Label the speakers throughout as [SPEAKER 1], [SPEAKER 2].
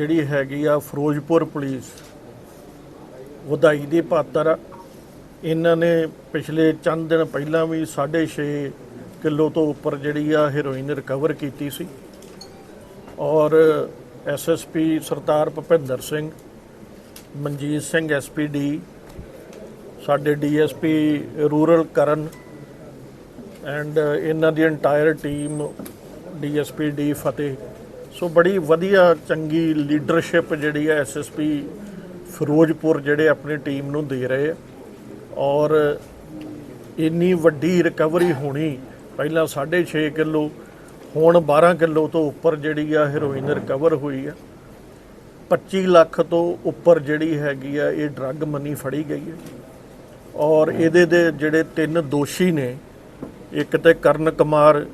[SPEAKER 1] ਜਿਹੜੀ ਹੈਗੀ ਆ ਫਿਰੋਜ਼ਪੁਰ ਪੁਲਿਸ, ਵਧਾਈ ਦੀ ਪਾਤਰ ਆ। ਇਹਨਾਂ ਨੇ ਪਿਛਲੇ ਚੰਦ ਦਿਨ ਪਹਿਲਾਂ ਵੀ 6.5 ਕਿਲੋ ਤੋਂ ਉੱਪਰ ਜਿਹੜੀ ਆ ਹੈਰੋਇਨ ਰਿਕਵਰ ਕੀਤੀ ਸੀ। ਔਰ ਐਸਐਸਪੀ ਸਰਦਾਰ ਭੁਪਿੰਦਰ ਸਿੰਘ, ਮਨਜੀਤ ਸਿੰਘ ਐਸਪੀਡੀ ਸਾਡੇ ਡੀਐਸਪੀ ਰੂਰਲ ਕਰਨ ਐਂਡ ਇਹਨਾਂ ਦੀ entire team DSP D Fateh so ਬੜੀ ਵਧੀਆ, ਚੰਗੀ ਲੀਡਰਸ਼ਿਪ ਜਿਹੜੀ ਹੈ ਐਸਐਸਪੀ ਫਿਰੋਜ਼ਪੁਰ ਜਿਹੜੇ ਆਪਣੀ ਟੀਮ ਨੂੰ ਦੇ ਰਹੇ ਆ। ਔਰ ਇੰਨੀ ਵੱਡੀ ਰਿਕਵਰੀ ਹੋਣੀ, ਪਹਿਲਾਂ 6.5 ਕਿਲੋ, ਹੁਣ 12 ਕਿਲੋ ਤੋਂ ਉੱਪਰ ਜਿਹੜੀ ਆ ਹੈਰੋਇਨ ਰਿਕਵਰ ਹੋਈ ਆ। 25 ਲੱਖ ਤੋਂ ਉੱਪਰ ਜਿਹੜੀ ਹੈਗੀ ਆ, ਇਹ ਡਰੱਗ ਮਨੀ ਫੜੀ ਗਈ ਹੈ ਔਰ ਇਹਦੇ ਦੇ ਜਿਹੜੇ ਤਿੰਨ ਦੋਸ਼ੀ ਨੇ, ਇੱਕ ਤੇ ਕਰਨ ਕੁਮਾਰ,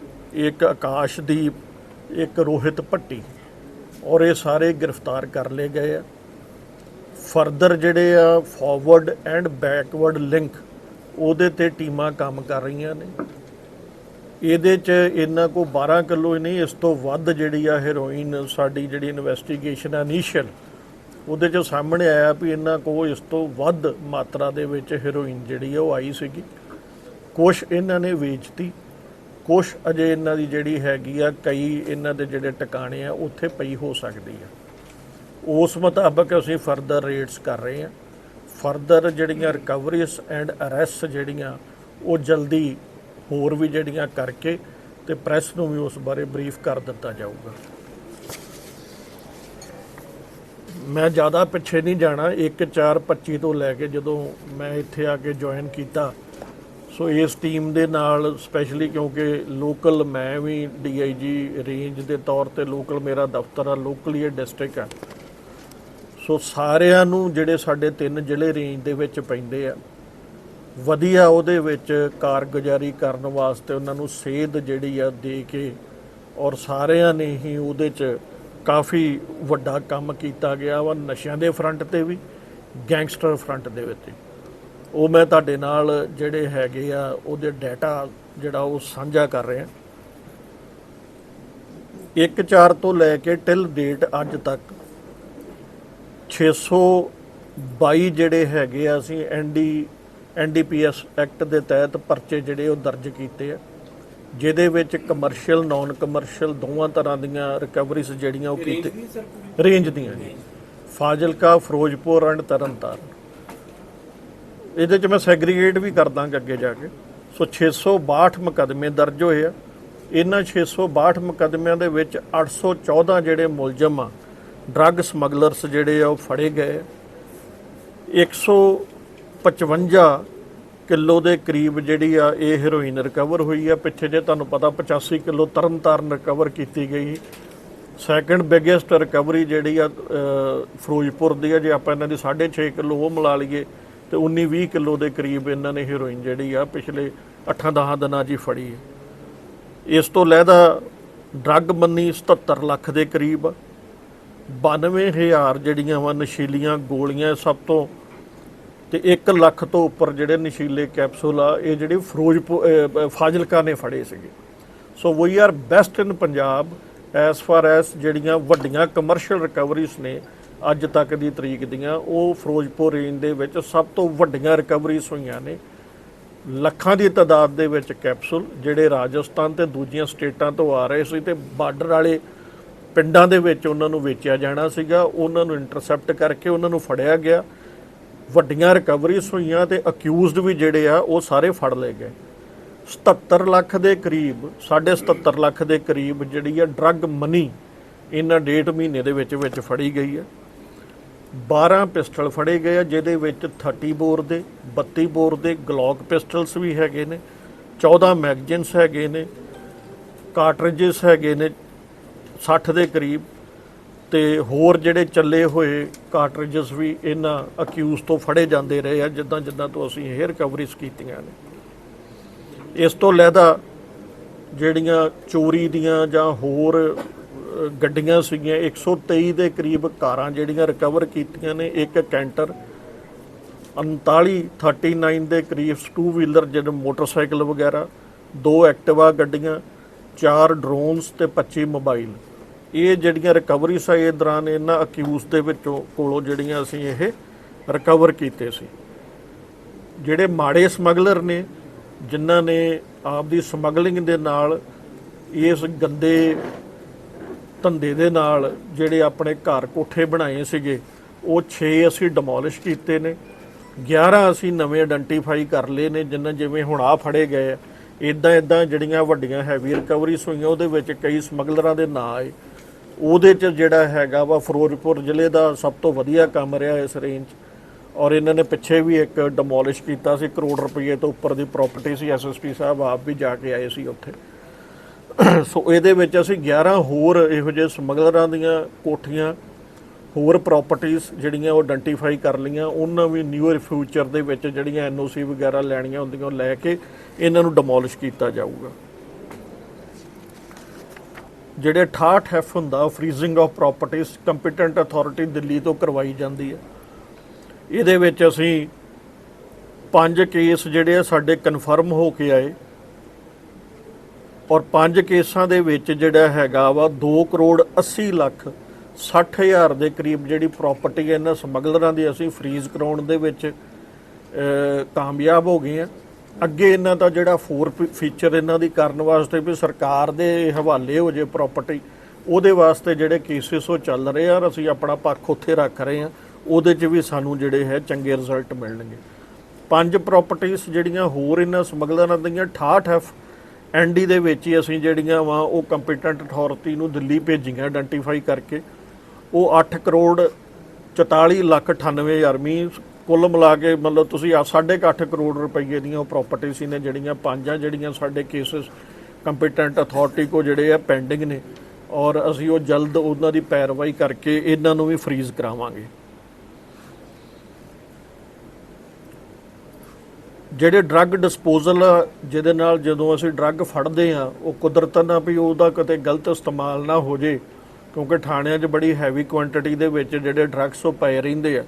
[SPEAKER 1] ਇੱਕ ਆਕਾਸ਼ਦੀਪ ਇੱਕ ਰੋਹਿਤ ਭੱਟੀ ਔਰ ਇਹ ਸਾਰੇ ਗ੍ਰਿਫਤਾਰ ਕਰ ਲਏ ਗਏ ਆ। ਫਰਦਰ ਜਿਹੜੇ ਆ ਫਾਰਵਰਡ ਐਂਡ ਬੈਕਵਰਡ ਲਿੰਕ ਉਹਦੇ ਤੇ ਟੀਮਾਂ ਕੰਮ ਕਰ ਰਹੀਆਂ ਨੇ। ਇਹਦੇ ਚ ਇਹਨਾਂ ਕੋ 12 ਕਿਲੋ ਹੀ ਨਹੀਂ, ਇਸ ਤੋਂ ਵੱਧ ਜਿਹੜੀ ਆ ਹੈਰੋਇਨ ਸਾਡੀ ਜਿਹੜੀ ਇਨਵੈਸਟੀਗੇਸ਼ਨ ਆ ਇਨੀਸ਼ੀਅਲ ਉਹਦੇ ਚ ਸਾਹਮਣੇ ਆਇਆ ਵੀ ਇਹਨਾਂ ਕੋ ਇਸ ਤੋਂ ਵੱਧ ਮਾਤਰਾ ਦੇ ਵਿੱਚ ਹੈਰੋਇਨ ਜਿਹੜੀ ਆ ਉਹ ਆਈ ਸੀਗੀ। ਕੁਛ ਇਹਨਾਂ ਨੇ ਵੇਚਤੀ। ਕੁਛ ਅਜੇ ਇਹਨਾਂ ਦੀ ਜਿਹੜੀ ਹੈਗੀ ਆ, ਕਈ ਇਹਨਾਂ ਦੇ ਜਿਹੜੇ ਟਿਕਾਣੇ ਆ, ਉੱਥੇ ਪਈ ਹੋ ਸਕਦੀ ਆ। ਉਸ ਮੁਤਾਬਕ ਅਸੀਂ ਫਰਦਰ ਰੇਟਸ ਕਰ ਰਹੇ ਹਾਂ ਫਰਦਰ ਜਿਹੜੀਆਂ ਰਿਕਵਰੀਜ਼ ਐਂਡ ਅਰੈਸਟ ਜਿਹੜੀਆਂ, ਉਹ ਜਲਦੀ ਹੋਰ ਵੀ ਜਿਹੜੀਆਂ ਕਰਕੇ ਤੇ ਪ੍ਰੈਸ ਨੂੰ ਵੀ ਉਸ ਬਾਰੇ ਬਰੀਫ ਕਰ ਦਿੱਤਾ ਜਾਊਗਾ। ਮੈਂ ਜ਼ਿਆਦਾ ਪਿੱਛੇ ਨਹੀਂ ਜਾਣਾ। 1/4/25 ਤੋਂ ਲੈ ਕੇ ਜਦੋਂ ਮੈਂ ਇੱਥੇ ਆ ਕੇ ਜੁਆਇਨ ਕੀਤਾ ਸੋ ਇਸ ਟੀਮ ਦੇ ਨਾਲ ਸਪੈਸ਼ਲੀ ਕਿਉਂਕਿ ਲੋਕਲ ਮੈਂ ਵੀ ਡੀਆਈਜੀ ਰੇਂਜ ਦੇ ਤੌਰ ਤੇ ਲੋਕਲ ਮੇਰਾ ਦਫ਼ਤਰ ਆ ਲੋਕਲੀ ਇਹ ਡਿਸਟ੍ਰਿਕਟ ਆ। ਸੋ ਸਾਰਿਆਂ ਨੂੰ ਜਿਹੜੇ ਸਾਡੇ ਤਿੰਨ ਜ਼ਿਲ੍ਹੇ ਰੇਂਜ ਦੇ ਵਿੱਚ ਪੈਂਦੇ ਆ, ਵਧੀਆ ਉਹਦੇ ਵਿੱਚ ਕਾਰਗੁਜ਼ਾਰੀ ਕਰਨ ਵਾਸਤੇ ਉਹਨਾਂ ਨੂੰ ਸੇਧ ਜਿਹੜੀ ਆ ਦੇ ਕੇ ਔਰ ਸਾਰਿਆਂ ਨੇ ਹੀ ਉਹਦੇ 'ਚ ਕਾਫੀ ਵੱਡਾ ਕੰਮ ਕੀਤਾ ਗਿਆ ਵਾ, ਨਸ਼ਿਆਂ ਦੇ ਫਰੰਟ ਤੇ ਵੀ ਗੈਂਗਸਟਰ ਫਰੰਟ ਦੇ ਵਿੱਚ। ਉਹ ਮੈਂ ਤੁਹਾਡੇ ਨਾਲ ਜਿਹੜੇ ਹੈਗੇ ਆ ਉਹਦੇ ਡਾਟਾ ਜਿਹੜਾ ਉਹ ਸਾਂਝਾ ਕਰ ਰਿਹਾ। 1/4 ਤੋਂ ਲੈ ਕੇ ਟਿਲ ਡੇਟ ਅੱਜ ਤੱਕ 622 ਜਿਹੜੇ ਹੈਗੇ ਆ ਅਸੀਂ ਐਨਡੀ ਐਨਡੀਪੀਐਸ ਐਕਟ ਦੇ ਤਹਿਤ ਪਰਚੇ ਜਿਹੜੇ ਉਹ ਦਰਜ ਕੀਤੇ ਆ ਜਿਹਦੇ ਵਿੱਚ ਕਮਰਸ਼ੀਅਲ ਨਾਨ ਕਮਰਸ਼ੀਅਲ ਦੋਵਾਂ ਤਰ੍ਹਾਂ ਦੀਆਂ ਰਿਕਵਰੀਜ਼ ਜਿਹੜੀਆਂ ਉਹ ਕੀਤੇ ਰੇਂਜ ਦੀਆਂ ਜੀ। ਫਾਜ਼ਿਲਕਾ ਫਿਰੋਜ਼ਪੁਰ ਐਂਡ ਤਰਨਤਾਰਨ। ਇਹਦੇ 'ਚ ਮੈਂ ਸੈਗਰੀਗੇਟ ਵੀ ਕਰ ਅੱਗੇ ਜਾ ਕੇ। ਸੋ 662 ਮੁਕੱਦਮੇ ਦਰਜ ਹੋਏ ਆ। ਇਹਨਾਂ 662 ਮੁਕੱਦਮਿਆਂ ਦੇ ਵਿੱਚ 814 ਜਿਹੜੇ ਮੁਲਜ਼ਮ ਆ ਡਰੱਗ ਸਮਗਲਰਸ ਜਿਹੜੇ ਆ, ਉਹ ਫੜੇ ਗਏ 155 ਕਿਲੋ ਦੇ ਕਰੀਬ ਜਿਹੜੀ ਆ, ਇਹ ਹੈਰੋਇਨ ਰਿਕਵਰ ਹੋਈ ਆ। ਪਿੱਛੇ ਜੇ ਤੁਹਾਨੂੰ ਪਤਾ 85 ਕਿਲੋ ਤਰਨਤਾਰਨ ਰਿਕਵਰ ਕੀਤੀ ਗਈ। ਸੈਕੰਡ ਬਿਗੇਸਟ ਰਿਕਵਰੀ ਜਿਹੜੀ ਆ ਫਿਰੋਜ਼ਪੁਰ ਦੀ ਆ। ਜੇ ਆਪਾਂ ਇਹਨਾਂ ਦੀ 6.5 ਕਿਲੋ ਉਹ ਮਿਲਾ ਲਈਏ ਤੇ 19 20 ਕਿਲੋ ਦੇ ਕਰੀਬ ਇਹਨਾਂ ਨੇ ਹੀਰੋਇਨ ਜਿਹੜੀ ਆ ਪਿਛਲੇ 8-10 ਦਿਨਾਂ 'ਚ ਹੀ ਫੜੀ ਹੈ। ਇਸ ਤੋਂ ਲੈਦਾ ਡਰੱਗ ਮੰਨੀ 77 ਲੱਖ ਦੇ ਕਰੀਬ। ਆ 92000 ਜਿਹੜੀਆਂ ਵਾ ਨਸ਼ੀਲੀਆਂ ਗੋਲੀਆਂ ਸਭ ਤੋਂ ਤੇ 1 ਲੱਖ ਤੋਂ ਉੱਪਰ ਜਿਹੜੇ ਨਸ਼ੀਲੇ ਕੈਪਸੂਲ ਆ, ਇਹ ਜਿਹੜੇ ਫਿਰੋਜ਼ਪੁਰ ਫਾਜ਼ਿਲਕਾ ਨੇ ਫੜੇ ਸੀਗੇ। So we are best in Punjab S for S ਜਿਹੜੀਆਂ ਵੱਡੀਆਂ ਕਮਰਸ਼ੀਅਲ ਰਿਕਵਰੀਜ਼ ਨੇ ਅੱਜ ਤੱਕ ਦੀ ਤਰੀਕ ਦੀਆਂ, ਉਹ ਫਿਰੋਜ਼ਪੁਰ ਰੇਂਜ ਦੇ ਵਿੱਚ ਸਭ ਤੋਂ ਵੱਡੀਆਂ ਰਿਕਵਰੀਜ਼ ਹੋਈਆਂ ਨੇ। ਲੱਖਾਂ ਦੀ ਤਾਦਾਦ ਦੇ ਵਿੱਚ ਕੈਪਸੂਲ ਜਿਹੜੇ ਰਾਜਸਥਾਨ ਤੇ ਦੂਜੀਆਂ ਸਟੇਟਾਂ ਤੋਂ ਆ ਰਹੇ ਸੀ ਤੇ ਬਾਰਡਰ ਵਾਲੇ ਪਿੰਡਾਂ ਦੇ ਵਿੱਚ ਉਹਨਾਂ ਨੂੰ ਵੇਚਿਆ ਜਾਣਾ ਸੀਗਾ। ਉਹਨਾਂ ਨੂੰ ਇੰਟਰਸੈਪਟ ਕਰਕੇ ਉਹਨਾਂ ਨੂੰ ਫੜਿਆ ਗਿਆ। ਵੱਡੀਆਂ ਰਿਕਵਰੀਜ਼ ਹੋਈਆਂ ਤੇ ਅਕਿਊਜ਼ਡ ਵੀ ਜਿਹੜੇ ਆ, ਉਹ ਸਾਰੇ ਫੜ ਲਏ ਗਏ। 77 ਲੱਖ ਦੇ ਕਰੀਬ 77 ਲੱਖ ਦੇ ਕਰੀਬ ਜਿਹੜੀ ਆ ਡਰੱਗ ਮਨੀ ਇਹਨਾਂ ਡੇਢ ਮਹੀਨੇ ਦੇ ਵਿੱਚ ਵਿੱਚ ਫੜੀ ਗਈ ਹੈ 12 ਪਿਸਟਲ ਫੜੇ ਗਏ ਆ, ਜਿਹਦੇ ਵਿੱਚ 30 ਬੋਰ ਦੇ 32 ਬੋਰ ਦੇ ਗਲੌਕ ਪਿਸਟਲਸ ਵੀ ਹੈਗੇ ਨੇ 14 ਮੈਗਜ਼ੀਨਸ ਹੈਗੇ ਨੇ ਕਾਰਟ੍ਰਿਜਸ ਹੈਗੇ ਨੇ 60 ਦੇ ਕਰੀਬ, ਤੇ ਹੋਰ ਜਿਹੜੇ ਚੱਲੇ ਹੋਏ ਕਾਰਟ੍ਰਿਜਸ ਵੀ ਇਹਨਾਂ ਅਕਿਊਜ਼ ਤੋਂ ਫੜੇ ਜਾਂਦੇ ਰਹੇ ਆ, ਜਿੱਦਾਂ ਜਿੱਦਾਂ ਤੋਂ ਅਸੀਂ ਇਹ ਰਿਕਵਰੀਜ਼ ਕੀਤੀਆਂ ਨੇ। ਇਸ ਤੋਂ ਲੈਦਾ ਜਿਹੜੀਆਂ ਚੋਰੀ ਦੀਆਂ ਜਾਂ ਹੋਰ ਗੱਡੀਆਂ ਸੀਗੀਆਂ 123 ਦੇ ਕਰੀਬ ਕਾਰਾਂ ਜਿਹੜੀਆਂ ਰਿਕਵਰ ਕੀਤੀਆਂ ਨੇ, ਇੱਕ ਕੈਂਟਰ 39 39 ਦੇ ਕਰੀਬ ਟੂ ਵੀਲਰ ਜਿਹੜੇ ਮੋਟਰਸਾਈਕਲ ਵਗੈਰਾ, ਦੋ ਐਕਟਿਵਾ ਗੱਡੀਆਂ, ਚਾਰ ਡਰੋਨਸ ਤੇ 25 ਮੋਬਾਈਲ ਇਹ ਜਿਹੜੀਆਂ ਰਿਕਵਰੀ ਸਾ ਦੌਰਾਨ ਇਹਨਾਂ ਅਕਿਊਜ਼ ਦੇ ਵਿੱਚੋਂ ਕੋਲੋਂ ਜਿਹੜੀਆਂ ਅਸੀਂ ਇਹ ਰਿਕਵਰ ਕੀਤੇ ਸੀ। ਜਿਹੜੇ ਮਾੜੇ ਸਮਗਲਰ ਨੇ, ਜਿਨ੍ਹਾਂ ਨੇ ਆਪਦੀ ਸਮਗਲਿੰਗ ਦੇ ਨਾਲ ਇਸ ਗੰਦੇ ਧੰਦੇ ਦੇ ਨਾਲ ਜਿਹੜੇ ਆਪਣੇ ਘਰ ਕੋਠੇ ਬਣਾਏ ਸੀਗੇ, ਉਹ 6 ਅਸੀਂ ਡਿਮੋਲਿਸ਼ ਕੀਤੇ ਨੇ 11 ਅਸੀਂ ਨਵੇਂ ਆਇਡੈਂਟੀਫਾਈ ਕਰ ਲਏ ਨੇ ਜਿਨ੍ਹਾਂ ਜਿਵੇਂ ਹੁਣ ਆ ਫੜੇ ਗਏ ਆ ਇਦਾਂ ਇਦਾਂ ਜਿਹੜੀਆਂ ਵੱਡੀਆਂ ਹੈਵੀ ਰਿਕਵਰੀਜ਼ ਹੋਈਆਂ, ਉਹਦੇ ਵਿੱਚ ਕਈ ਸਮਗਲਰਾਂ ਦੇ ਨਾਂ ਆਏ। ਉਹਦੇ ਚ ਜਿਹੜਾ ਹੈਗਾ ਵਾ ਫਿਰੋਜ਼ਪੁਰ ਜ਼ਿਲ੍ਹੇ ਦਾ ਸਭ ਤੋਂ ਵਧੀਆ ਕੰਮ ਰਿਹਾ ਇਸ ਰੇਂਜ 'ਚ ਔਰ ਇਹਨਾਂ ਨੇ ਪਿੱਛੇ ਵੀ ਇੱਕ ਡਿਮੋਲਿਸ਼ ਕੀਤਾ ਸੀ, ਕਰੋੜ ਰੁਪਏ ਤੋਂ ਉੱਪਰ ਦੀ ਪ੍ਰਾਪਰਟੀ ਸੀ ਐਸਐਸਪੀ ਸਾਹਿਬ ਆਪ ਵੀ ਜਾ ਕੇ ਆਏ ਸੀ ਉੱਥੇ। ਸੋ ਇਹਦੇ ਵਿੱਚ ਅਸੀਂ 11 ਹੋਰ ਇਹੋ ਜਿਹੇ ਸਮਗਲਰਾਂ ਦੀਆਂ ਕੋਠੀਆਂ, ਹੋਰ ਪ੍ਰਾਪਰਟੀਆਂ ਜਿਹੜੀਆਂ ਉਹ ਆਇਡੈਂਟੀਫਾਈ ਕਰ ਲਈਆਂ, ਉਹਨਾਂ ਵੀ ਨਿਊਅਰ ਫਿਊਚਰ ਦੇ ਵਿੱਚ ਜਿਹੜੀਆਂ ਐਨਓਸੀ ਵਗੈਰਾ ਲੈਣੀਆਂ ਹੁੰਦੀਆਂ ਉਹ ਲੈ ਕੇ ਇਹਨਾਂ ਨੂੰ ਡਿਮੋਲਿਸ਼ ਕੀਤਾ ਜਾਊਗਾ। ਜਿਹੜੇ 68 ਐਫ ਹੁੰਦਾ ਫਰੀਜ਼ਿੰਗ ਆਫ ਪ੍ਰਾਪਰਟੀਆਂ ਕੰਪੀਟੈਂਟ ਅਥਾਰਟੀ ਦਿੱਲੀ ਤੋਂ ਕਰਵਾਈ ਜਾਂਦੀ ਹੈ। ਇਹਦੇ ਵਿੱਚ ਅਸੀਂ ਪੰਜ ਕੇਸ ਜਿਹੜੇ ਆ ਸਾਡੇ ਕਨਫਰਮ ਹੋ ਕੇ ਆਏ। ਔਰ ਪੰਜ ਕੇਸਾਂ ਦੇ ਵਿੱਚ ਜਿਹੜਾ ਹੈਗਾ ਵਾ 2 ਕਰੋੜ 80 ਲੱਖ 60 ਹਜ਼ਾਰ ਦੇ ਕਰੀਬ ਜਿਹੜੀ ਪ੍ਰਾਪਰਟੀ ਇਹਨਾਂ ਸਮਗਲਰਾਂ ਦੀ ਅਸੀਂ ਫਰੀਜ਼ ਕਰਾਉਣ ਦੇ ਵਿੱਚ ਕਾਮਯਾਬ ਹੋ ਗਏ ਆ ਅੱਗੇ ਇਹਨਾਂ ਦਾ ਜਿਹੜਾ ਫੋਰ ਫੀਚਰ ਇਹਨਾਂ ਦੀ ਕਰਨ ਵਾਸਤੇ ਵੀ ਸਰਕਾਰ ਦੇ ਹਵਾਲੇ ਹੋ ਜੇ ਪ੍ਰਾਪਰਟੀ, ਉਹਦੇ ਵਾਸਤੇ ਜਿਹੜੇ ਕੇਸਿਸ ਉਹ ਚੱਲ ਰਹੇ ਆ ਔਰ ਅਸੀਂ ਆਪਣਾ ਪੱਖ ਉੱਥੇ ਰੱਖ ਰਹੇ ਆ ਉਹਦੇ 'ਚ ਵੀ ਸਾਨੂੰ ਜਿਹੜੇ ਹੈ ਚੰਗੇ ਰਿਜ਼ਲਟ ਮਿਲਣਗੇ। ਪੰਜ ਪ੍ਰਾਪਰਟੀਆਂ ਜਿਹੜੀਆਂ ਹੋਰ ਇਹਨਾਂ ਸਮਗਲਰਾਂ ਦੀਆਂ 68 ਐਫ ਐਨਡੀ ਦੇ ਵਿੱਚ ਹੀ ਅਸੀਂ ਜਿਹੜੀਆਂ ਵਾ ਉਹ ਕੰਪੀਟੈਂਟ ਅਥਾਰਟੀ ਨੂੰ ਦਿੱਲੀ ਭੇਜੀਆਂ ਆਇਡੈਂਟੀਫਾਈ ਕਰਕੇ। ਉਹ 8 ਕਰੋੜ 44 ਲੱਖ 98 ਹਜ਼ਾਰ ਮੀ ਕੁੱਲ ਮਿਲਾ ਕੇ ਮਤਲਬ ਤੁਸੀਂ ਆ 8.5 ਕਰੋੜ ਰੁਪਏ ਦੀਆਂ ਉਹ ਪ੍ਰਾਪਰਟੀ ਸੀ ਨੇ ਜਿਹੜੀਆਂ, ਪੰਜਾਂ ਜਿਹੜੀਆਂ ਸਾਡੇ ਕੇਸਸ ਕੰਪੀਟੈਂਟ ਅਥਾਰਟੀ ਕੋ ਜਿਹੜੇ ਆ ਪੈਂਡਿੰਗ ਨੇ। ਔਰ ਅਸੀਂ ਉਹ ਜਲਦ ਉਹਨਾਂ ਦੀ ਪੈਰਵਾਈ ਕਰਕੇ ਇਹਨਾਂ ਨੂੰ ਵੀ ਫ੍ਰੀਜ਼ ਕਰਾਵਾਂਗੇ। ਜਿਹੜੇ ਡਰੱਗ ਡਿਸਪੋਜ਼ਲ ਜਿਹਦੇ ਨਾਲ ਜਦੋਂ ਅਸੀਂ ਡਰੱਗ ਫੜਦੇ ਆ, ਉਹ ਕੁਦਰਤਨ ਆ ਵੀ ਉਹਦਾ ਕਿਤੇ ਗਲਤ ਇਸਤੇਮਾਲ ਨਾ ਹੋ ਜੇ, ਕਿਉਂਕਿ ਥਾਣਿਆਂ 'ਚ ਬੜੀ ਹੈਵੀ ਕੁਆਂਟੀਟੀ ਦੇ ਵਿੱਚ ਜਿਹੜੇ ਡਰੱਗਸ ਉਹ ਪਏ ਰਹਿੰਦੇ ਆ।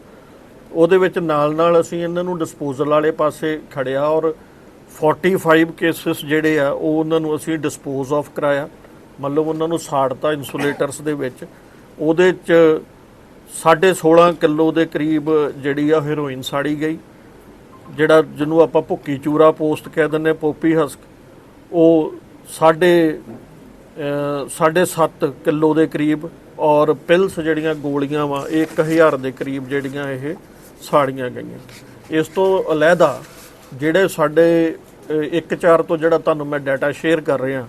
[SPEAKER 1] ਉਹਦੇ ਵਿੱਚ ਨਾਲ ਨਾਲ ਅਸੀਂ ਇਹਨਾਂ ਨੂੰ ਡਿਸਪੋਜ਼ਲ ਵਾਲੇ ਪਾਸੇ ਖੜਿਆ ਔਰ 45 ਕੇਸਿਸ ਜਿਹੜੇ ਆ, ਉਹ ਉਹਨਾਂ ਨੂੰ ਅਸੀਂ ਡਿਸਪੋਜ਼ ਆਫ ਕਰਾਇਆ। ਮਤਲਬ ਉਹਨਾਂ ਨੂੰ ਸਾੜਤਾ ਇਨਸੂਲੇਟਰਸ ਦੇ ਵਿੱਚ। ਉਹਦੇ 'ਚ 16.5 ਕਿਲੋ ਦੇ ਕਰੀਬ ਜਿਹੜੀ ਆ ਹੈਰੋਇਨ ਸਾੜੀ ਗਈ। ਜਿਹੜਾ ਜਿਹਨੂੰ ਆਪਾਂ ਭੁੱਕੀ ਚੂਰਾ ਪੋਸਟ ਕਹਿ ਦਿੰਦੇ ਪੋਪੀ ਹਸਕ ਉਹ ਸਾਢੇ ਅਹ, ਸਾਢੇ 7 ਕਿਲੋ ਦੇ ਕਰੀਬ ਔਰ ਪਿਲਸ ਜਿਹੜੀਆਂ ਗੋਲੀਆਂ ਵਾ 1000 ਦੇ ਕਰੀਬ ਜਿਹੜੀਆਂ ਇਹ ਸਾੜੀਆਂ ਗਈਆਂ। ਇਸ ਤੋਂ ਅਲੱਗਾ ਜਿਹੜੇ ਸਾਡੇ 1-4 ਤੋਂ ਜਿਹੜਾ ਤੁਹਾਨੂੰ ਮੈਂ ਡਾਟਾ ਸ਼ੇਅਰ ਕਰ ਰਿਹਾ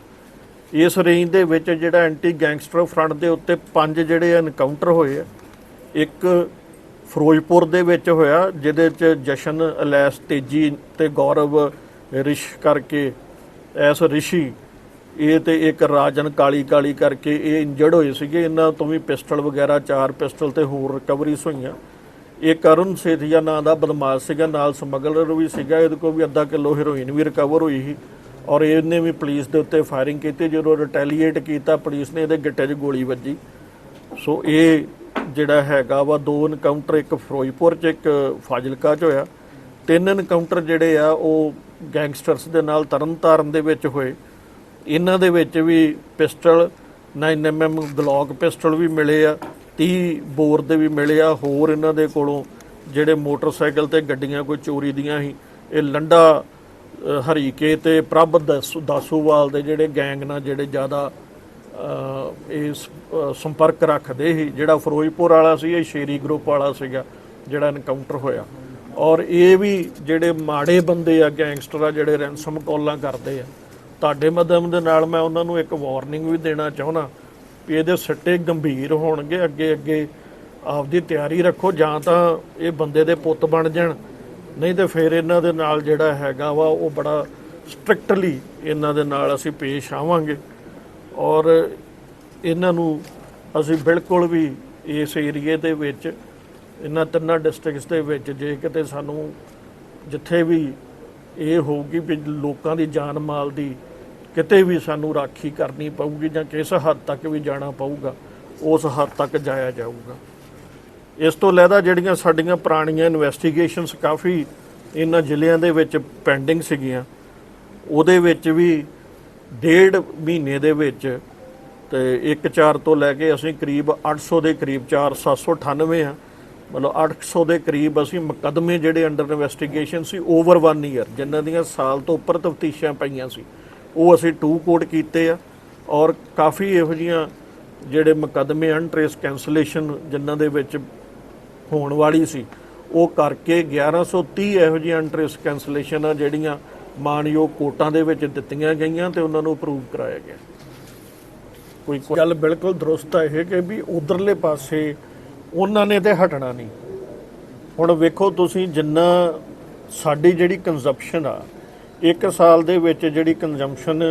[SPEAKER 1] ਇਸ ਰੇਂਜ ਦੇ ਵਿੱਚ ਜਿਹੜਾ ਐਂਟੀ ਗੈਂਗਸਟਰ ਫਰੰਟ ਦੇ ਉੱਤੇ ਪੰਜ ਜਿਹੜੇ ਐਨਕਾਊਂਟਰ ਹੋਏ ਆ ਇੱਕ ਫਿਰੋਜ਼ਪੁਰ ਦੇ ਵਿੱਚ ਹੋਇਆ, ਜਿਹਦੇ ਚ ਜਸ਼ਨ, ਅਲੈਸ, ਤੇਜੀ ਤੇ ਗੌਰਵ, ਰਿਸ਼ ਕਰਕੇ, ਐਸ ਰਿਸ਼ੀ, ਇਹ ਤੇ ਇੱਕ ਰਾਜਨ ਕਾਲੀ ਕਾਲੀ ਕਰਕੇ ਇਹ ਇੰਜਰਡ ਹੋਏ ਸੀਗੇ। ਇਹਨਾਂ ਤੋਂ ਵੀ ਪਿਸਟਲ ਵਗੈਰਾ, ਚਾਰ ਪਿਸਟਲ ਤੇ ਹੋਰ ਰਿਕਵਰੀਜ਼ ਹੋਈਆਂ। ਇਹ ਕਰੁਣ ਸੇਠੀਆ ਨਾਂ ਦਾ ਬਦਮਾਸ਼ ਸੀਗਾ, ਨਾਲ ਸਮਗਲਰ ਵੀ ਸੀਗਾ। ਇਹਦੇ ਕੋਲ ਵੀ ਅੱਧਾ ਕਿਲੋ ਹੀਰੋਇਨ ਵੀ ਰਿਕਵਰ ਹੋਈ ਸੀ ਔਰ ਇਹਨੇ ਵੀ ਪੁਲਿਸ ਦੇ ਉੱਤੇ ਫਾਇਰਿੰਗ ਕੀਤੀ। ਜਦੋਂ ਰਿਟੈਲੀਏਟ ਕੀਤਾ, ਪੁਲਿਸ ਨੇ ਇਹਦੇ ਗਿੱਟੇ 'ਚ ਗੋਲੀ ਵੱਜੀ। ਸੋ ਇਹ ਜਿਹੜਾ ਹੈਗਾ ਵਾ, ਦੋ ਇਨਕਾਊਂਟਰ ਇੱਕ ਫਿਰੋਜ਼ਪੁਰ 'ਚ, ਇੱਕ ਫਾਜ਼ਿਲਕਾ 'ਚ ਹੋਇਆ। ਤਿੰਨ ਇਨਕਾਊਂਟਰ ਜਿਹੜੇ ਆ, ਉਹ ਗੈਂਗਸਟਰਸ ਦੇ ਨਾਲ ਤਰਨਤਾਰਨ ਦੇ ਵਿੱਚ ਹੋਏ। ਇਹਨਾਂ ਦੇ ਵਿੱਚ ਵੀ ਪਿਸਟਲ 9mm ਗਲੌਕ ਪਿਸਟਲ ਵੀ ਮਿਲੇ ਆ 30 ਬੋਰ ਦੇ ਵੀ ਮਿਲੇ ਆ। ਹੋਰ ਇਹਨਾਂ ਦੇ ਕੋਲੋਂ ਜਿਹੜੇ ਮੋਟਰਸਾਈਕਲ ਤੇ ਗੱਡੀਆਂ ਕੋਈ ਚੋਰੀ ਦੀਆਂ ਸੀ, ਇਹ ਲੰਡਾ ਹਰੀਕੇ ਤੇ ਪ੍ਰਭ ਦਾਸੂ- ਦਾਸੂਵਾਲ ਦੇ ਜਿਹੜੇ ਗੈਂਗ ਨਾਲ ਜਿਹੜੇ ਜ਼ਿਆਦਾ ਇਸ ਅ, ਸੰਪਰਕ ਰੱਖਦੇ ਸੀ। ਜਿਹੜਾ ਫਿਰੋਜ਼ਪੁਰ ਵਾਲਾ ਸੀ ਇਹ ਸ਼ੇਰੀ ਗਰੁੱਪ ਵਾਲਾ ਸੀਗਾ ਜਿਹੜਾ ਐਨਕਾਊਂਟਰ ਹੋਇਆ। ਔਰ ਇਹ ਵੀ ਜਿਹੜੇ ਮਾੜੇ ਬੰਦੇ ਆ ਗੈਂਗਸਟਰ ਆ ਜਿਹੜੇ ਰੈਂਸਮ ਕਾਲਾਂ ਕਰਦੇ ਆ ਤੁਹਾਡੇ ਮਾਧਿਅਮ ਦੇ ਨਾਲ ਮੈਂ ਉਹਨਾਂ ਨੂੰ ਇੱਕ ਵਾਰਨਿੰਗ ਵੀ ਦੇਣਾ ਚਾਹੁੰਦਾ ਵੀ ਇਹਦੇ ਸੱਟੇ ਗੰਭੀਰ ਹੋਣਗੇ ਅੱਗੇ ਅੱਗੇ ਆਪਦੀ ਤਿਆਰੀ ਰੱਖੋ ਜਾਂ ਤਾਂ ਇਹ ਬੰਦੇ ਦੇ ਪੁੱਤ ਬਣ ਜਾਣ। ਨਹੀਂ ਤੇ ਫਿਰ ਇਹਨਾਂ ਦੇ ਨਾਲ ਜਿਹੜਾ ਹੈਗਾ ਵਾ ਉਹ ਬੜਾ ਸਟ੍ਰਿਕਟਲੀ ਇਹਨਾਂ ਦੇ ਨਾਲ ਅਸੀਂ ਪੇਸ਼ ਆਵਾਂਗੇ। ਔਰ ਇਹਨਾਂ ਨੂੰ ਅਸੀਂ ਬਿਲਕੁਲ ਵੀ ਇਸ ਏਰੀਏ ਦੇ ਵਿੱਚ, ਇਹਨਾਂ ਤਿੰਨਾਂ ਡਿਸਟ੍ਰਿਕਟਸ ਦੇ ਵਿੱਚ ਜੇ ਕਿਤੇ ਸਾਨੂੰ ਜਿੱਥੇ ਵੀ ਇਹ ਹੋਊਗੀ ਵੀ ਲੋਕਾਂ ਦੀ ਜਾਨ ਮਾਲ ਦੀ ਕਿਤੇ ਵੀ ਸਾਨੂੰ ਰਾਖੀ ਕਰਨੀ ਪਊਗੀ ਜਾਂ ਕਿਸ ਹੱਦ ਤੱਕ ਵੀ ਜਾਣਾ ਪਊਗਾ, ਉਸ ਹੱਦ ਤੱਕ ਜਾਇਆ ਜਾਊਗਾ। ਇਸ ਤੋਂ ਇਲਾਵਾ ਜਿਹੜੀਆਂ ਸਾਡੀਆਂ ਪੁਰਾਣੀਆਂ ਇਨਵੈਸਟੀਗੇਸ਼ਨਸ ਕਾਫੀ ਇਹਨਾਂ ਜ਼ਿਲ੍ਹਿਆਂ ਦੇ ਵਿੱਚ ਪੈਂਡਿੰਗ ਸੀਗੀਆਂ, ਉਹਦੇ ਵਿੱਚ ਵੀ ਡੇਢ ਮਹੀਨੇ ਦੇ ਵਿੱਚ ਤੇ 1-4 ਤੋਂ ਲੈ ਕੇ ਅਸੀਂ ਕਰੀਬ 800 ਦੇ ਕਰੀਬ 4798 ਆ। ਮਤਲਬ 800 ਦੇ ਕਰੀਬ ਅਸੀਂ ਮੁਕੱਦਮੇ ਜਿਹੜੇ ਅੰਡਰ ਇਨਵੈਸਟੀਗੇਸ਼ਨ ਸੀ ਓਵਰ 1 ਈਅਰ ਜਿਨ੍ਹਾਂ ਦੀਆਂ ਸਾਲ ਤੋਂ ਉੱਪਰ ਤਫਤੀਸ਼ਾਂ ਪਈਆਂ ਸੀ, ਉਹ ਅਸੀਂ ਟੂ ਕੋਡ ਕੀਤੇ ਆ ਔਰ ਕਾਫੀ ਇਹੋ ਜੀਆਂ ਜਿਹੜੇ ਮੁਕੱਦਮੇ ਅਨਟ੍ਰੇਸ ਕੈਂਸਲੇਸ਼ਨ ਜਿਨ੍ਹਾਂ ਦੇ ਵਿੱਚ ਹੋਣ ਵਾਲੀ ਸੀ, ਉਹ ਕਰਕੇ 1130 ਇਹੋ ਜਿਹੀਆਂ ਅਨਟ੍ਰੇਸ ਕੈਂਸਲੇਸ਼ਨ ਆ ਜਿਹੜੀਆਂ ਮਾਨਯੋਗ ਕੋਰਟਾਂ ਦੇ ਵਿੱਚ ਦਿੱਤੀਆਂ ਗਈਆਂ ਤੇ ਉਹਨਾਂ ਨੂੰ ਅਪਰੂਵ ਕਰਾਇਆ ਗਿਆ। ਕੋਈ ਗੱਲ ਬਿਲਕੁਲ ਦਰੁਸਤ ਹੈ ਇਹ ਕਿ ਵੀ ਉਧਰਲੇ ਪਾਸੇ ਉਹਨਾਂ ਨੇ ਤੇ ਹਟਣਾ ਨਹੀਂ। ਹੁਣ ਵੇਖੋ ਤੁਸੀਂ ਜਿੰਨਾ ਸਾਡੀ ਜਿਹੜੀ ਕੰਜ਼ੰਪਸ਼ਨ ਆ, ਇੱਕ ਸਾਲ ਦੇ ਵਿੱਚ ਜਿਹੜੀ ਕੰਜ਼ੰਪਸ਼ਨ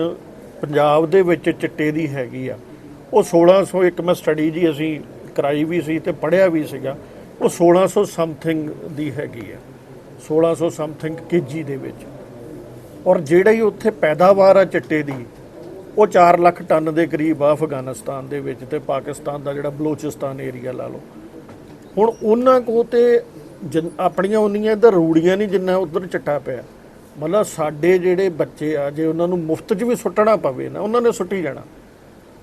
[SPEAKER 1] ਪੰਜਾਬ ਦੇ ਵਿੱਚ ਚਿੱਟੇ ਦੀ ਹੈਗੀ ਆ, ਉਹ 1600 ਇੱਕ ਮੈਂ ਸਟੱਡੀ ਜੀ ਅਸੀਂ ਕਰਾਈ ਵੀ ਸੀ ਤੇ ਪੜ੍ਹਿਆ ਵੀ ਸੀਗਾ, ਉਹ 1600 ਸਮਥਿੰਗ ਦੀ ਹੈਗੀ ਆ 1600 ਸਮਥਿੰਗ ਕੇਜੀ ਦੇ ਵਿੱਚ। ਔਰ ਜਿਹੜਾ ਹੀ ਉੱਥੇ ਪੈਦਾਵਾਰ ਆ ਚਿੱਟੇ ਦੀ, ਉਹ 4 ਲੱਖ ਟਨ ਦੇ ਕਰੀਬ ਆ ਅਫਗਾਨਿਸਤਾਨ ਦੇ ਵਿੱਚ ਤੇ ਪਾਕਿਸਤਾਨ ਦਾ ਜਿਹੜਾ ਬਲੋਚਿਸਤਾਨ ਏਰੀਆ ਲਾ ਲਓ। ਹੁਣ ਉਹਨਾਂ ਕੋ ਤੇ ਜਿਨ- ਆਪਣੀਆਂ ਉਨੀਆਂ ਇੱਧਰ ਰੂੜੀਆਂ ਨਹੀਂ ਜਿੰਨਾ ਉਧਰ ਚਿੱਟਾ ਪਿਆ। ਮਤਲਬ ਸਾਡੇ ਜਿਹੜੇ ਬੱਚੇ ਆ, ਜੇ ਉਹਨਾਂ ਨੂੰ ਮੁਫਤ 'ਚ ਵੀ ਸੁੱਟਣਾ ਪਵੇ ਨਾ, ਉਹਨਾਂ ਨੇ ਸੁੱਟੀ ਜਾਣਾ।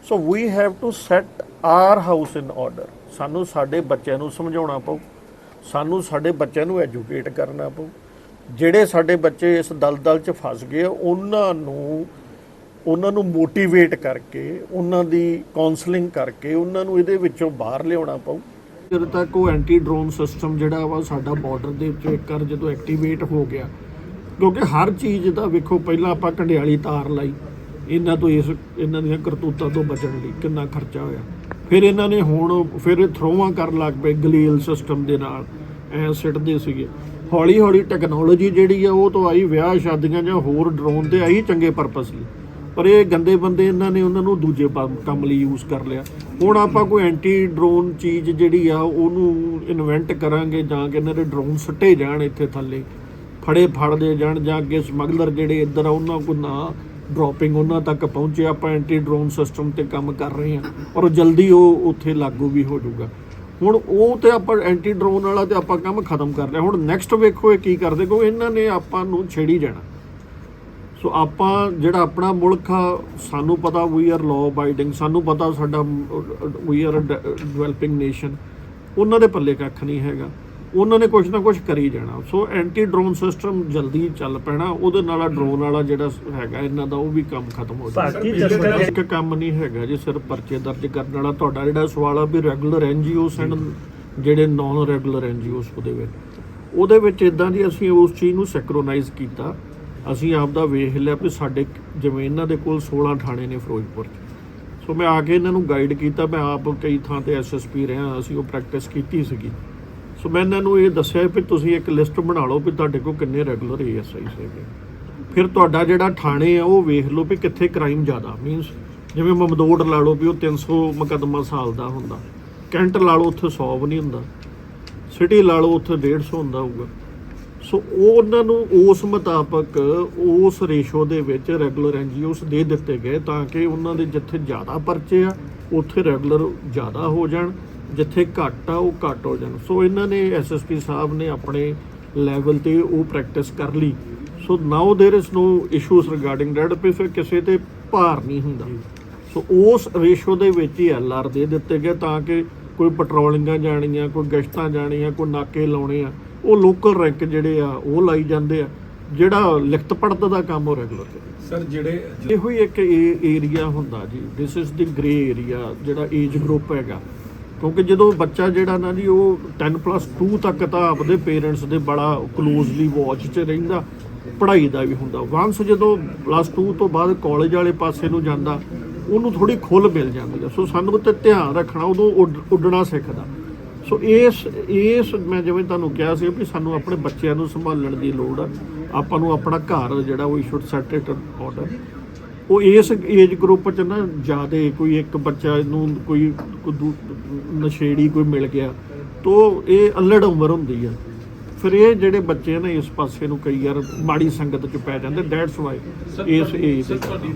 [SPEAKER 1] So we have to set our house in order ਸਾਨੂੰ ਸਾਡੇ ਬੱਚਿਆਂ ਨੂੰ ਸਮਝਾਉਣਾ ਪਊ, ਸਾਨੂੰ ਸਾਡੇ ਬੱਚਿਆਂ ਨੂੰ ਐਜੂਕੇਟ ਕਰਨਾ ਪਊ। ਜਿਹੜੇ ਸਾਡੇ ਬੱਚੇ ਇਸ ਦਲਦਲ 'ਚ ਫਸ ਗਏ, ਉਹਨਾਂ ਨੂੰ ਉਹਨਾਂ ਨੂੰ ਮੋਟੀਵੇਟ ਕਰਕੇ, ਉਹਨਾਂ ਦੀ ਕਾਉਂਸਲਿੰਗ ਕਰਕੇ, ਉਹਨਾਂ ਨੂੰ ਇਹਦੇ ਵਿੱਚੋਂ ਬਾਹਰ ਲਿਆਉਣਾ ਪਊ। ਜਦੋਂ ਤੱਕ ਉਹ ਐਂਟੀ ਡਰੋਨ ਸਿਸਟਮ ਜਿਹੜਾ ਵਾ ਸਾਡਾ ਬਾਰਡਰ ਦੇ ਵਿੱਚ ਇੱਕ ਵਾਰ ਜਦੋਂ ਐਕਟੀਵੇਟ ਹੋ ਗਿਆ, ਕਿਉਂਕਿ ਹਰ ਚੀਜ਼ ਦਾ ਵੇਖੋ, ਪਹਿਲਾਂ ਆਪਾਂ ਕੰਡਿਆਲੀ ਤਾਰ ਲਾਈ, ਇਹਨਾਂ ਤੋਂ ਇਸ, ਇਹਨਾਂ ਦੀਆਂ ਕਰਤੂਤਾਂ ਤੋਂ ਬਚਣ ਲਈ ਕਿੰਨਾ ਖਰਚਾ ਹੋਇਆ। ਫਿਰ ਇਹਨਾਂ ਨੇ ਹੁਣ, ਫਿਰ ਇਹ ਥਰੋਵਾਂ ਕਰਨ ਲੱਗ ਪਏ ਗਲੀਲ ਸਿਸਟਮ ਦੇ ਨਾਲ, ਐ ਸਿੱਟਦੇ ਸੀਗੇ। ਹੌਲੀ ਹੌਲੀ ਟੈਕਨੋਲੋਜੀ ਜਿਹੜੀ ਆ, ਉਹ ਤੋਂ ਆਈ ਵਿਆਹ ਸ਼ਾਦੀਆਂ ਜਾਂ ਹੋਰ ਡਰੋਨ ਤੇ ਆਈ ਚੰਗੇ ਪਰਪਸ ਲਈ। ਪਰ ਇਹ ਗੰਦੇ ਬੰਦੇ ਇਹਨਾਂ ਨੇ ਉਹਨਾਂ ਨੂੰ ਦੂਜੇ ਪੰ- ਕੰਮ ਲਈ ਯੂਜ਼ ਕਰ ਲਿਆ। ਹੁਣ ਆਪਾਂ ਕੋਈ ਐਂਟੀ ਡਰੋਨ ਚੀਜ਼ ਜਿਹੜੀ ਆ, ਉਹਨੂੰ ਇਨਵੈਂਟ ਕਰਾਂਗੇ ਜਾਂ ਕਿ ਇਹਨਾਂ ਦੇ ਡਰੋਨ ਸੱਟੇ ਜਾਣ ਇੱਥੇ ਥੱਲੇ, ਫੜੇ ਫੜਦੇ ਜਾਣ ਜਾਂ ਅੱਗੇ ਸਮਗਲਰ ਜਿਹੜੇ ਇੱਧਰ ਆ, ਉਹਨਾਂ ਕੋਲ ਨਾ ਡ੍ਰੌਪਿੰਗ ਉਹਨਾਂ ਤੱਕ ਪਹੁੰਚੇ। ਆਪਾਂ ਐਂਟੀ ਡਰੋਨ ਸਿਸਟਮ ਤੇ ਕੰਮ ਕਰ ਰਹੇ ਹਾਂ, ਔਰ ਜਲਦੀ ਉਹ ਉੱਥੇ ਲਾਗੂ ਵੀ ਹੋ ਜਾਊਗਾ। ਹੁਣ ਉਹ ਤੇ ਆਪਾਂ ਐਂਟੀ ਡਰੋਨ ਵਾਲਾ ਤੇ ਆਪਾਂ ਕੰਮ ਖਤਮ ਕਰ ਲਿਆ। ਹੁਣ ਨੈਕਸਟ ਵੇਖੋ ਇਹ ਕੀ ਕਰਦੇ, ਕਿਉਂਕਿ ਇਹਨਾਂ ਨੇ ਆਪਾਂ ਨੂੰ ਛੇੜੀ ਜਾਣਾ। ਸੋ ਆਪਾਂ ਜਿਹੜਾ ਆਪਣਾ ਮੁਲਕ ਆ, ਸਾਨੂੰ ਪਤਾ ਵੀ ਆਰ ਲਾਅ ਅਬਾਈਡਿੰਗ ਸਾਨੂੰ ਪਤਾ ਸਾਡਾ ਵੀ ਆਰ ਡਿਵੈਲਪਿੰਗ ਨੇਸ਼ਨ ਉਹਨਾਂ ਦੇ ਪੱਲੇ ਕੱਖ ਨਹੀਂ ਹੈਗਾ। ਉਹਨਾਂ ਨੇ ਕੁਝ ਨਾ ਕੁਝ ਕਰੀ ਜਾਣਾ। ਸੋ ਐਂਟੀ ਡਰੋਨ ਸਿਸਟਮ ਜਲਦੀ ਚੱਲ ਪੈਣਾ। ਉਹਦੇ ਨਾਲ ਡਰੋਨ ਵਾਲਾ ਜਿਹੜਾ ਹੈਗਾ ਇਹਨਾਂ ਦਾ ਉਹ ਵੀ ਕੰਮ ਖਤਮ ਹੋ
[SPEAKER 2] ਜਨਤਾ
[SPEAKER 1] ਇੱਕ ਕੰਮ ਨਹੀਂ ਹੈਗਾ ਜੀ ਸਿਰਫ ਪਰਚੇ ਦਰਜ ਕਰਨ ਵਾਲਾ। ਤੁਹਾਡਾ ਜਿਹੜਾ ਸਵਾਲ ਆ ਵੀ ਰੈਗੂਲਰ ਐਨਜੀਓਸ ਐਂਡ ਜਿਹੜੇ ਨਾਨ ਰੈਗੂਲਰ ਐਨਜੀਓਸ ਉਹਦੇ ਵਿੱਚ। ਉਹਦੇ ਵਿੱਚ ਇਦਾਂ ਦੀ ਅਸੀਂ ਉਸ ਚੀਜ਼ ਨੂੰ ਸੈਕਰੋਨਾਈਜ਼ ਕੀਤਾ। ਅਸੀਂ ਆਪ ਦਾ ਵੇਖ ਲਿਆ ਵੀ ਸਾਡੇ ਜਿਵੇਂ ਇਹਨਾਂ ਦੇ ਕੋਲ 16 ਥਾਣੇ ਨੇ ਫਿਰੋਜ਼ਪੁਰ 'ਚ। ਸੋ ਮੈਂ ਆ ਕੇ ਇਹਨਾਂ ਨੂੰ ਗਾਈਡ ਕੀਤਾ। ਮੈਂ ਆਪ ਕਈ ਥਾਂ ਤੇ ਐਸਐਸਪੀ ਰਿਹਾ। ਅਸੀਂ ਉਹ ਪ੍ਰੈਕਟਿਸ ਕੀਤੀ ਸੀਗੀ। ਸੋ ਮੈਂ ਇਹਨਾਂ ਨੂੰ ਇਹ ਦੱਸਿਆ ਵੀ ਤੁਸੀਂ ਇੱਕ ਲਿਸਟ ਬਣਾ ਲਓ ਵੀ ਤੁਹਾਡੇ ਕੋਲ ਕਿੰਨੇ ਰੈਗੂਲਰ ਏਐਸਆਈ ਹੈਗੇ। ਫਿਰ ਤੁਹਾਡਾ ਜਿਹੜਾ ਥਾਣੇ ਆ, ਉਹ ਵੇਖ ਲਓ ਵੀ ਕਿੱਥੇ ਕ੍ਰਾਈਮ ਜ਼ਿਆਦਾ। ਮੀਨਸ ਜਿਵੇਂ ਮਮਦੋੜ ਲਾ ਲਓ ਵੀ ਉਹ 300 ਮੁਕੱਦਮਾ ਸਾਲ ਦਾ ਹੁੰਦਾ। ਕੈਂਟ ਲਾ ਲਓ ਉੱਥੇ 100 ਵੀ ਨਹੀਂ ਹੁੰਦਾ। ਸਿਟੀ ਲਾ ਲਓ ਉੱਥੇ 150 ਹੁੰਦਾ ਹੋਊਗਾ। ਸੋ ਉਹ ਉਹਨਾਂ ਨੂੰ ਉਸ ਮੁਤਾਬਕ ਉਸ ਰੇਸ਼ੋ ਦੇ ਵਿੱਚ ਰੈਗੂਲਰ ਐਨਜੀਓਸ ਦੇ ਦਿੱਤੇ ਗਏ ਤਾਂ ਕਿ ਉਹਨਾਂ ਦੇ ਜਿੱਥੇ ਜ਼ਿਆਦਾ ਪਰਚੇ ਆ, ਉੱਥੇ ਰੈਗੂਲਰ ਜ਼ਿਆਦਾ ਹੋ ਜਾਣ। ਜਿੱਥੇ ਘੱਟ ਆ ਉਹ ਘੱਟ ਹੋ ਜਾਣ ਸੋ ਇਹਨਾਂ ਨੇ ਐਸਐਸਪੀ ਸਾਹਿਬ ਨੇ ਆਪਣੇ ਲੈਵਲ ਤੇ ਉਹ ਪ੍ਰੈਕਟਿਸ ਕਰ ਲਈ so now there is no issues regarding that ਵੀ ਫਿਰ ਕਿਸੇ ਤੇ ਭਾਰ ਨਹੀਂ ਹੁੰਦਾ ਸੋ ਉਸ ਰੇਸ਼ੋ ਦੇ ਵਿੱਚ ਹੀ ਐਲਆਰ ਦੇ ਦਿੱਤੇ ਗਏ ਤਾਂ ਕਿ ਕੋਈ ਪੈਟਰੋਲਿੰਗਾਂ ਜਾਣੀਆਂ ਕੋਈ ਗਸ਼ਤਾਂ ਜਾਣੀਆਂ ਕੋਈ ਨਾਕੇ ਲਾਉਣੇ ਆ ਉਹ ਲੋਕਲ ਰੈਂਕ ਜਿਹੜੇ ਆ ਉਹ ਲਾਈ ਜਾਂਦੇ ਆ ਜਿਹੜਾ ਲਿਖਤ ਪੜਤ ਦਾ ਕੰਮ ਉਹ ਰੈਗੂਲਰ ਕਰੇ
[SPEAKER 2] ਸਰ ਜਿਹੜੇ
[SPEAKER 1] ਇਹੋ ਹੀ ਇੱਕ ਏਰੀਆ ਹੁੰਦਾ ਜੀ this is the grey area ਜਿਹੜਾ ਏਜ ਗਰੁੱਪ ਹੈਗਾ ਕਿਉਂਕਿ ਜਦੋਂ ਬੱਚਾ ਜਿਹੜਾ ਨਾ ਜੀ, ਉਹ 10+2 ਤੱਕ ਤਾਂ ਆਪਦੇ ਪੇਰੈਂਟਸ ਦੇ ਬੜਾ ਕਲੋਜ਼ਲੀ ਵਾਚ 'ਚ ਰਹਿੰਦਾ, ਪੜ੍ਹਾਈ ਦਾ ਵੀ ਹੁੰਦਾ। ਵਾਂਸ ਜਦੋਂ ਪਲੱਸ 2 ਤੋਂ ਬਾਅਦ ਕਾਲਜ ਵਾਲੇ ਪਾਸੇ ਨੂੰ ਜਾਂਦਾ, ਉਹਨੂੰ ਥੋੜੀ ਖੁੱਲ ਮਿਲ ਜਾਂਦੀ ਹੈ ਸੋ ਸਾਨੂੰ ਤੇ ਧਿਆਨ ਰੱਖਣਾ, ਉਦੋਂ ਉੱਡ- ਉੱਡਣਾ ਸਿੱਖਦਾ। ਸੋ ਇਸ ਇਸ ਮੈਂ ਜਿਵੇਂ ਤੁਹਾਨੂੰ ਕਿਹਾ ਸੀ ਵੀ ਸਾਨੂੰ ਆਪਣੇ ਬੱਚਿਆਂ ਨੂੰ ਸੰਭਾਲਣ ਦੀ ਲੋੜ ਆ। ਆਪਾਂ ਨੂੰ ਆਪਣਾ ਘਰ ਜਿਹੜਾ, ਉਹ ਸ਼ੁੱਡ ਸੈਟ ਇਟ ਆਰਡਰ ਉਹ ਇਸ ਏਜ ਗਰੁੱਪ ਚ ਨਾ ਜਿਆਦੇ ਕੋਈ ਇੱਕ ਬੱਚਾ ਨੂੰ ਕੋਈ ਕੋਈ ਦੂ- ਨਸ਼ੇੜੀ ਕੋਈ ਮਿਲ ਗਿਆ ਤੋ ਇਹ ਅਲੜ ਉਮਰ ਹੁੰਦੀ ਆ। ਫਿਰ ਇਹ ਜਿਹੜੇ ਬੱਚੇ ਨੇ ਇਸ ਪਾਸੇ ਨੂੰ ਕਈ ਵਾਰ ਮਾੜੀ ਸੰਗਤ ਚ ਪੈ ਜਾਂਦੇ ਦੈਟਸ ਵਾਈ ਇਸ ਏਜ
[SPEAKER 2] ਸਰ ਤੁਹਾਡੀ